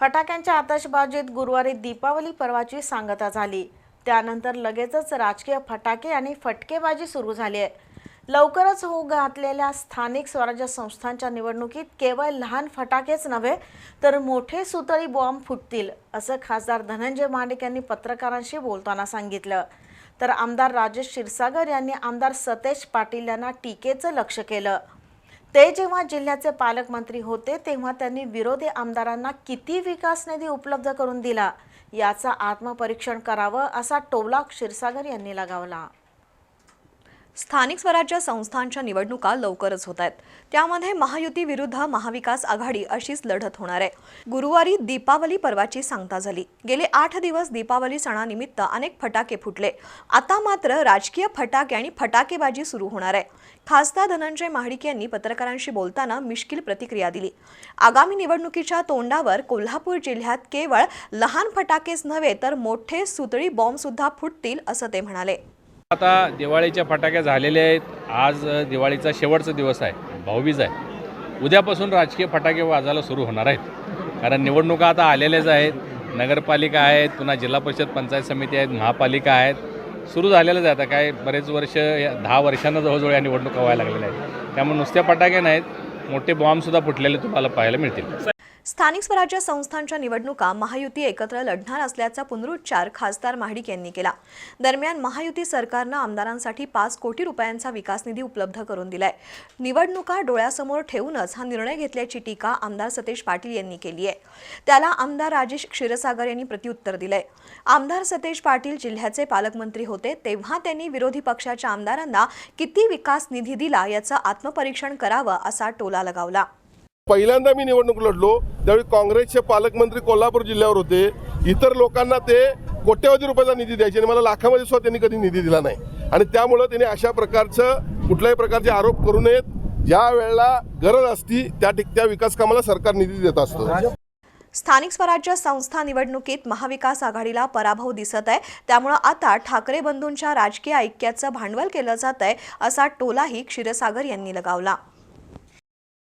फटाक्यांच्या आतषबाजीत गुरुवारी दीपावली पर्वाची सांगता झाली. त्यानंतर लगेचच राजकीय फटाके आणि फटकेबाजी सुरू झाली आहे. लवकरच होऊ घातलेल्या स्थानिक स्वराज्य संस्थांच्या निवडणुकीत केवळ लहान फटाकेच नव्हे तर मोठे सुतळी बॉम्ब फुटतील असं खासदार धनंजय मांडिक यांनी पत्रकारांशी बोलताना सांगितलं. तर आमदार राजेश क्षीरसागर यांनी आमदार सतेज पाटील यांना टीकेचं लक्ष केलं. ते जेव्हा जिल्ह्याचे पालकमंत्री होते तेव्हा त्यांनी विरोधी आमदारांना किती विकास निधी उपलब्ध करून दिला याचा आत्मपरीक्षण करावं असा टोला क्षीरसागर यांनी लगावला. स्थानिक स्वराज्य संस्थांच्या निवडणुका लवकरच होत आहेत. त्यामध्ये महायुती विरुद्ध महाविकास आघाडी अशीच लढत होणार आहे. गुरुवारी दीपावली पर्वाची सांगता झाली. गेले आठ दिवस दीपावली सणानिमित्त अनेक फटाके फुटले. आता मात्र राजकीय फटाके आणि फटाकेबाजी सुरू होणार आहे. खासदार धनंजय महाडिक यांनी पत्रकारांशी बोलताना मिश्किल प्रतिक्रिया दिली. आगामी निवडणुकीच्या तोंडावर कोल्हापूर जिल्ह्यात केवळ लहान फटाकेच नव्हे तर मोठे सुतळी बॉम्ब सुद्धा फुटतील असं ते म्हणाले. आता दिवाळीच्या फटाक्या झालेल्या आहेत. आज दिवाळीचा शेवटचा दिवस आहे. भाऊबीज आहे. उद्यापासून राजकीय फटाके वाजायला सुरू होणार आहेत. कारण निवडणुका आता आलेल्याच आहेत. नगरपालिका आहेत पुन्हा जिल्हा परिषद पंचायत समिती आहेत महापालिका आहेत. सुरू झालेलंच आहे आता. काय बरेच वर्ष या दहा वर्षांना जवळजवळ या निवडणुका व्हायला लागलेल्या आहेत. त्यामुळे नुसत्या फटाके नाहीत मोठे बॉम्बसुद्धा फुटलेले तुम्हाला पाहायला मिळतील. स्थानिक स्वराज्य संस्थांच्या निवडणुका महायुती एकत्र लढणार असल्याचा पुनरुच्चार खासदार महाडिक यांनी केला. दरम्यान महायुती सरकारनं आमदारांसाठी पाच कोटी रुपयांचा विकास निधी उपलब्ध करून दिलाय. निवडणुका डोळ्यासमोर ठेवूनच हा निर्णय घेतल्याची टीका आमदार सतेज पाटील यांनी केली आहे. त्याला आमदार राजेश क्षीरसागर यांनी प्रत्युत्तर दिलंय. आमदार सतेज पाटील जिल्ह्याचे पालकमंत्री होते तेव्हा त्यांनी विरोधी पक्षाच्या आमदारांना किती विकास निधी दिला याचं आत्मपरीक्षण करावं असा टोला लगावला. पहिल्यांदा मी निवडणूक लढलो त्यावेळी काँग्रेसचे पालकमंत्री कोल्हापूर जिल्ह्यावर होते इतर लोकांना ते कोट्यवधी रुपयाचा निधी द्यायचे आणि मला लाखामध्ये सुद्धा त्यांनी कधी निधी दिला नाही. आणि त्यामुळं त्यांनी अशा प्रकारचं कुठल्याही प्रकारचे आरोप करू नयेत. ज्या वेळेला गरज असती त्या ठिक त्या विकास कामाला सरकार निधी देत असतं. स्थानिक स्वराज्य संस्था निवडणुकीत महाविकास आघाडीला पराभव दिसत आहे. त्यामुळं आता ठाकरे बंधूंच्या राजकीय ऐक्याचं भांडवल केलं जात आहे असा टोलाही क्षीरसागर यांनी लगावला.